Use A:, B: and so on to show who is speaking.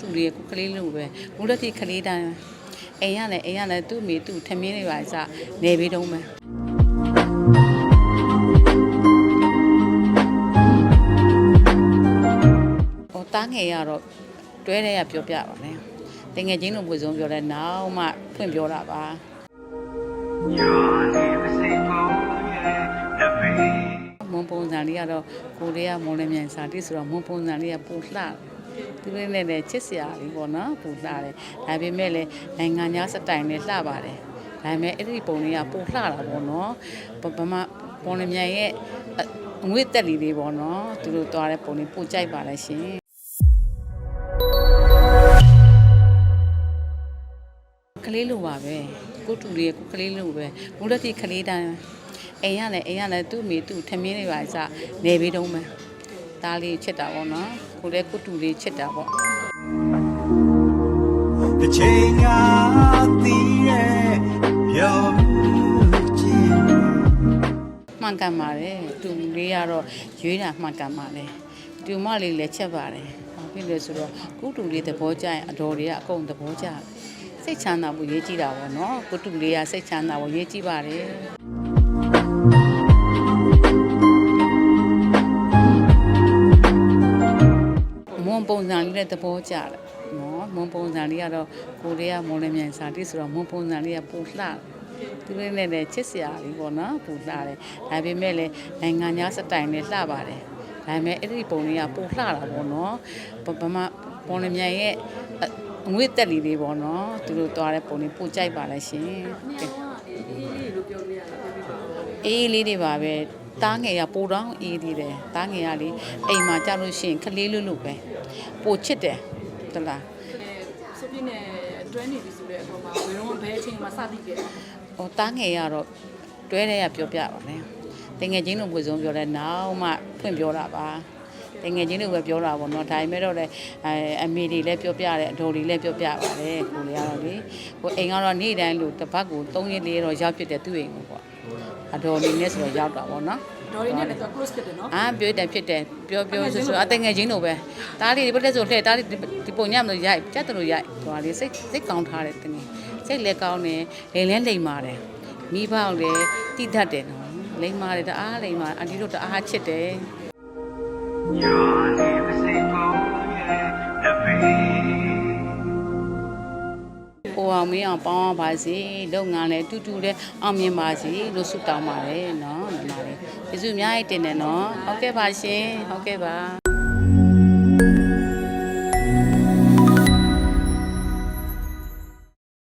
A: တူလေးကိုကလေးလိုပဲဘုလက်တိကလေးတိုင်းအိမ်ရလည်းအိမ်ရလည်းသူ့မိသူ့ထမင်းတွေပါစနေပြီးတုံးမယ်ဟိုတားငယ်ရတော့တွဲတဲ့ရပြောပြပါမယ်တငယ်ချင်းတို့ပွေဆုံးပြောလဲနောက်မှဖွင့်ပြောတာပါ
B: Your name is April, yeah, the baby.
A: မွန်ပုံစံလေးကတော့ကိုလေးကမွန်လည်းမြန်စာတိဆိုတော့မွန်ပုံစံလေးကပူလှတယ် သူလေးနဲ့လည်းချစ်စရာလေးပေါ့နော်ပူလှတယ်ဒါပေမဲ့လည်းနိုင်ငံခြားစတိုင်နဲ့လှပါတယ်ဒါပေမဲ့အဲ့ဒီပုံလေးကပူလှတာပေါ့နော်ဗမာပုံလည်းမြန်ရဲ့အငွေ့တက်လေးလေးပေါ့နော်သူတို့သွားတဲ့ပုံလေးပူကြိုက်ပါလေရှင်ကလေးလိုပါပဲကိုတူလေးကိုကလေးလိုပဲဘုလက်တိကလေးတိုင်းအိမ်ရလည်းအိမ်ရလည်းသူ့မိသူ့ထမင်းတွေပါစနေပြီးတုံးမယ်ဒါလေးချစ်တာပေါ့နော် ကိုလည်းကိုတူလေးချစ်တာပေါ့
B: The chain of the air, your beauty.
A: မှန်ကန်ပါတယ်တူလေးကတော့ရွေးတာမှန်ကန်ပါတယ်တူမလေးလည်းချက်ပါတယ်ဘာဖြစ်လဲဆိုတော့ကုတူလေးသဘောကျရင်အတော်တွေကအကုန်သဘောကျတယ်စိတ်ချမ်းသာဖို့ရေးကြည့်တာပေါ့နော်ကုတူလေးကစိတ်ချမ်းသာဖို့ရေးကြည့်ပါတယ် ပုံစံလေးနဲ့သဘောကျတယ်နော်မွန်ပုံစံလေးကတော့ကိုလေးကမွန်လည်းမြန်စာတိဆိုတော့မွန်ပုံစံလေးကပူလှတယ်သူလေးနဲ့လည်းချစ်စရာလေးပေါ့နော်ပူလှတယ်ဒါပေမဲ့လည်းနိုင်ငံခြားစတိုင်နဲ့လှပါတယ်ဒါပေမဲ့အဲ့ဒီပုံလေးကပူလှတာပေါ့နော်ဗမာပုံလည်းမြန်ရဲ့အငွေ့တက်လေးလေးပေါ့နော်သူတို့သွားတဲ့ပုံလေးပူကြိုက်ပါလေရှင်အေးလေးတွေပါပဲ တားငယ်ကပိုတောင်းအေးသေးတယ်တားငယ်ကလေအိမ်မှာကြလို့ရှိရင်ခလေးလွတ်လို့ပဲပိုချစ်တယ်တလား
C: ဆိုပြင်းနဲ့တွဲနေပြီဆိုတဲ့အပေါ်မှာဝေရုံးဘဲအချိန်မှာစသည်ခဲ့
A: ဟိုတားငယ်ကတော့တွဲတဲ့ရပြောပြပါမယ်တငယ်ချင်းတို့ပွေဆုံးပြောလဲနောက်မှဖွင့်ပြောတာပါ တငယ်ချင်းတို့ပဲပြောတာပေါ့နော်ဒါပေမဲ့တော့လေအဲအမေတွေလည်းပြောပြတယ်အတော်တွေလည်းပြောပြပါတယ်ကိုလေးကတော့လေဟိုအိမ်ကတော့နေ့တိုင်းလို့တစ်ပတ်ကို3ရက်4ရက်တော့ရောက်ဖြစ်တယ်သူ့အိမ်ကိုပေါ့အတော်လေးနဲ့ဆိုတော့ရောက်တာပေါ့နော်
C: ဒေါ်ရီနဲ့လည်းတော့ close ဖြစ်တယ်နော်
A: အာပြောတယ်ဖြစ်တယ်ပြောပြောဆိုဆိုအတငယ်ချင်းတို့ပဲတားလေးဒီဘက်လက်ဆိုလှည့်တားလေးဒီပုံညမလို့ရိုက်ကြက်တယ်လို့ရိုက်ဟိုဟာလေးစိတ်စိတ်ကောင်းထားတယ်တငယ်စိတ်လည်းကောင်းတယ်လိမ်လဲလိမ်ပါတယ်မိဘအောင်လည်းတိတတ်တယ်နော်လိမ်ပါတယ်တအားလိမ်ပါအန်တီတို့တအားချစ်တယ် အောင်မင်းအောင်ပေါင်းပါစေလုပ်ငန်းလည်းအတူတူလည်းအောင်မြင်ပါစေလို့ဆုတောင်းပါတယ်နော်ညီမလေးကျေးဇူးအများကြီးတင်တယ်နော်ဟုတ်ကဲ့ပါရှင်ဟုတ်ကဲ့ပါ